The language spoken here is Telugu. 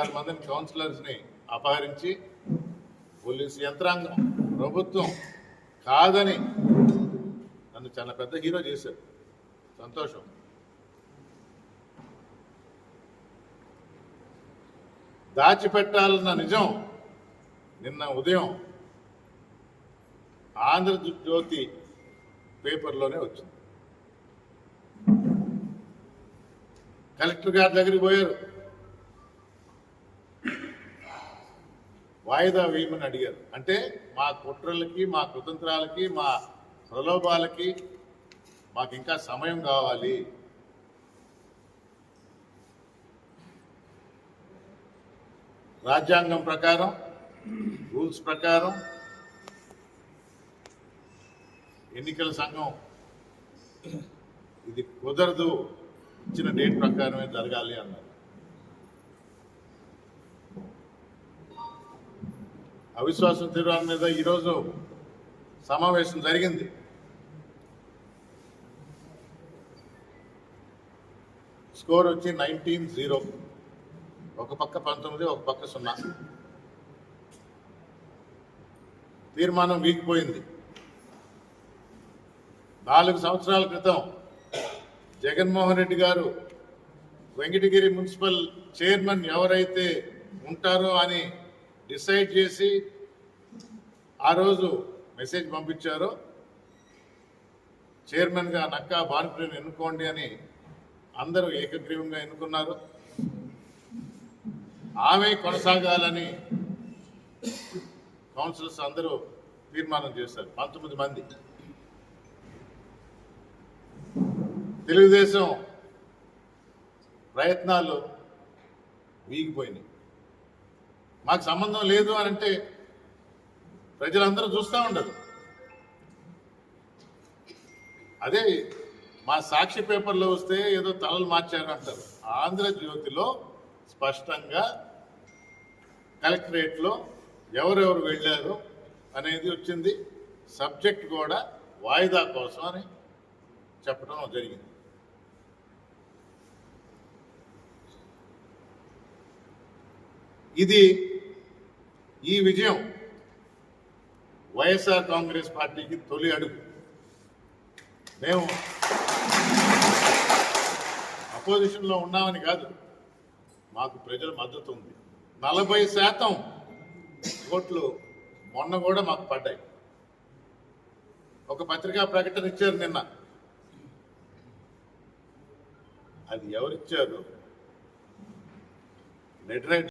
నాలుగు మందిని కౌన్సిలర్స్ని అపహరించి పోలీసు యంత్రాంగం ప్రభుత్వం కాదని నన్ను చాలా పెద్ద హీరో చేశారు. సంతోషం. దాచిపెట్టాలన్న నిజం నిన్న ఉదయం ఆంధ్రజ్యోతి పేపర్లోనే వచ్చింది. కలెక్టర్ గారి దగ్గరికి పోయారు. వాయిదా వేయమని అడిగారు. అంటే మా కుట్రలకి మా కుతంత్రాలకి మా ప్రలోభాలకి మాకు ఇంకా సమయం కావాలి. రాజ్యాంగం ప్రకారం రూల్స్ ప్రకారం ఎన్నికల సంఘం ఇది కుదరదు. ఇచ్చిన డేట్ ప్రకారమే జరగాలి అన్నారు. అవిశ్వాసం తీర్మానం మీద ఈరోజు సమావేశం జరిగింది. స్కోర్ వచ్చి నైన్టీన్ జీరో. ఒక పక్క పంతొమ్మిది ఒక పక్క సున్నా. తీర్మానం వీగిపోయింది నాలుగు సంవత్సరాల క్రితం జగన్మోహన్ రెడ్డి గారు వెంకటగిరి మున్సిపల్ చైర్మన్ ఎవరైతే ఉంటారో అని డిసైడ్ చేసి ఆ రోజు మెసేజ్ పంపించారో. చైర్మన్గా నక్కా భానుప్రియని ఎన్నుకోండి అని అందరూ ఏకగ్రీవంగా ఎన్నుకున్నారు. ఆమె కొనసాగాలని కౌన్సిలర్స్ అందరూ తీర్మానం చేశారు. పంతొమ్మిది మంది. తెలుగుదేశం ప్రయత్నాలు వీగిపోయినాయి. మాకు సంబంధం లేదు అని అంటే ప్రజలందరూ చూస్తూ ఉండరు. అదే మా సాక్షి పేపర్లో వస్తే ఏదో తలలు మార్చారు అంటారు ఆంధ్రజ్యోతిలో స్పష్టంగా కలెక్టరేట్లో ఎవరెవరు వెళ్ళారు అనేది వచ్చింది. సబ్జెక్ట్ కూడా వాయిదా కోసం అని చెప్పడం జరిగింది. ఇది ఈ విజయం. వైఎస్ఆర్ కాంగ్రెస్ పార్టీకి తొలి అడుగు. మేము అపోజిషన్లో ఉన్నామని కాదు మాకు ప్రజల మద్దతు ఉంది. నలభై శాతం ఓట్లు మొన్న కూడా మాకు పడ్డాయి. ఒక పత్రికా ప్రకటన ఇచ్చారు నిన్న. అది ఎవరిచ్చారు? లెటరైట్